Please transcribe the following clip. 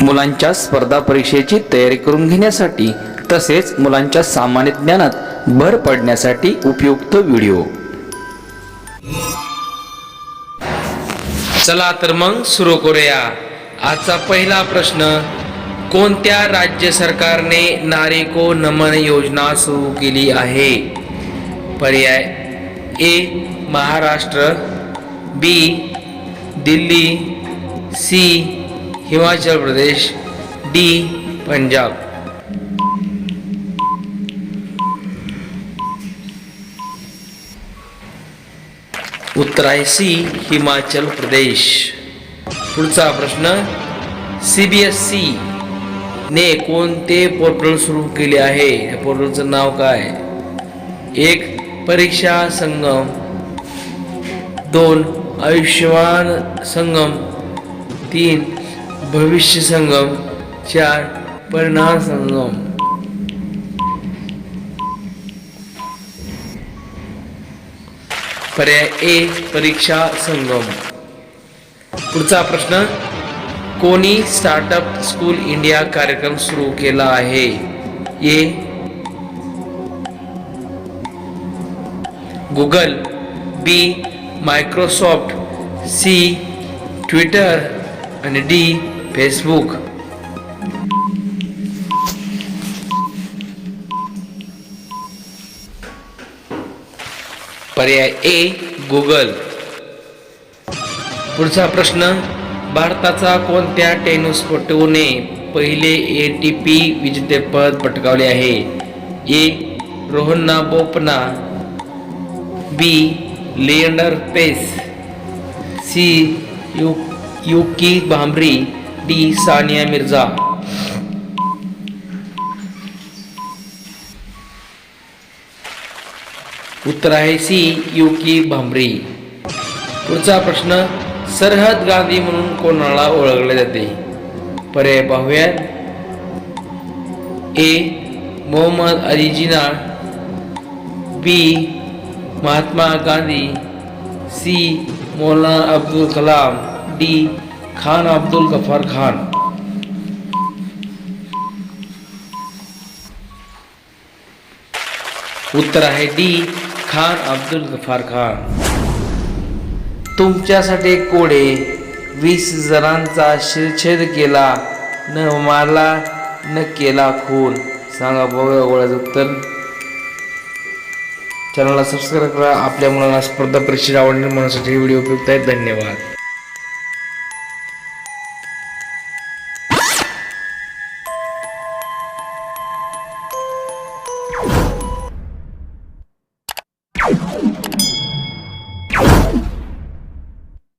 मुलांच्या स्पर्धा परीक्षेची तयारी करून घेण्यासाठी तसेच मुलांच्या सामान्य ज्ञानात भर पडण्यासाठी उपयुक्त व्हिडिओ. चला तर मग सुरू करूया. आजचा पहिला प्रश्न कोणत्या राज्य सरकारने नारेको नमन योजना सुरू केली आहे? पर्याय A Maharashtra B Delhi C Himachal Pradesh D Punjab. उत्तर आहे सी हिमाचल प्रदेश. पुढचा प्रश्न सी बी एस सी ने कोणते पोर्टल सुरू केले आहे? या पोर्टलचं नाव काय? एक परीक्षा संगम. दोन आयुष्यमान संगम. तीन भविष्य संगम चार परिणाम संगम। पर्याय ए परीक्षा संगम। पुढचा प्रश्न कोणी स्टार्टअप स्कूल इंडिया कार्यक्रम सुरू केला आहे? A Google B Microsoft C Twitter आणि डी फेसबुक पर्याय ए गुगल पुढचा प्रश्न भारताचा कोणत्या टेनिसपटूने पहिले ए टी पी विजेतेपद पटकावले आहे? A Rohan Bopanna. B Leander Paes. C U Yuki Bhambri D Sania Mirza उत्तर आहे सी युकी भांबरी. पुढचा प्रश्न सरहद गांधी म्हणून कोणाला ओळखले जाते? पर्याय पाहूयात. A Mohammad Ali Jinnah B Mahatma Gandhi. C Maulana Abdul Kalam. D Khan Abdul Ghaffar Khan. उत्तर आहे डी खान अब्दुल गफार खान। तुमच्यासाठी कोडे वीस जणांचा शिरछेद केला न मारला न केला खून। सांगा बघा गोळ्याचं उत्तर। चॅनलला सबस्क्राईब करा आपल्या मुलांना स्पर्धा परीक्षेची आवडणे म्हणण्यासाठी व्हिडिओ उपयुक्त आहेत. धन्यवाद.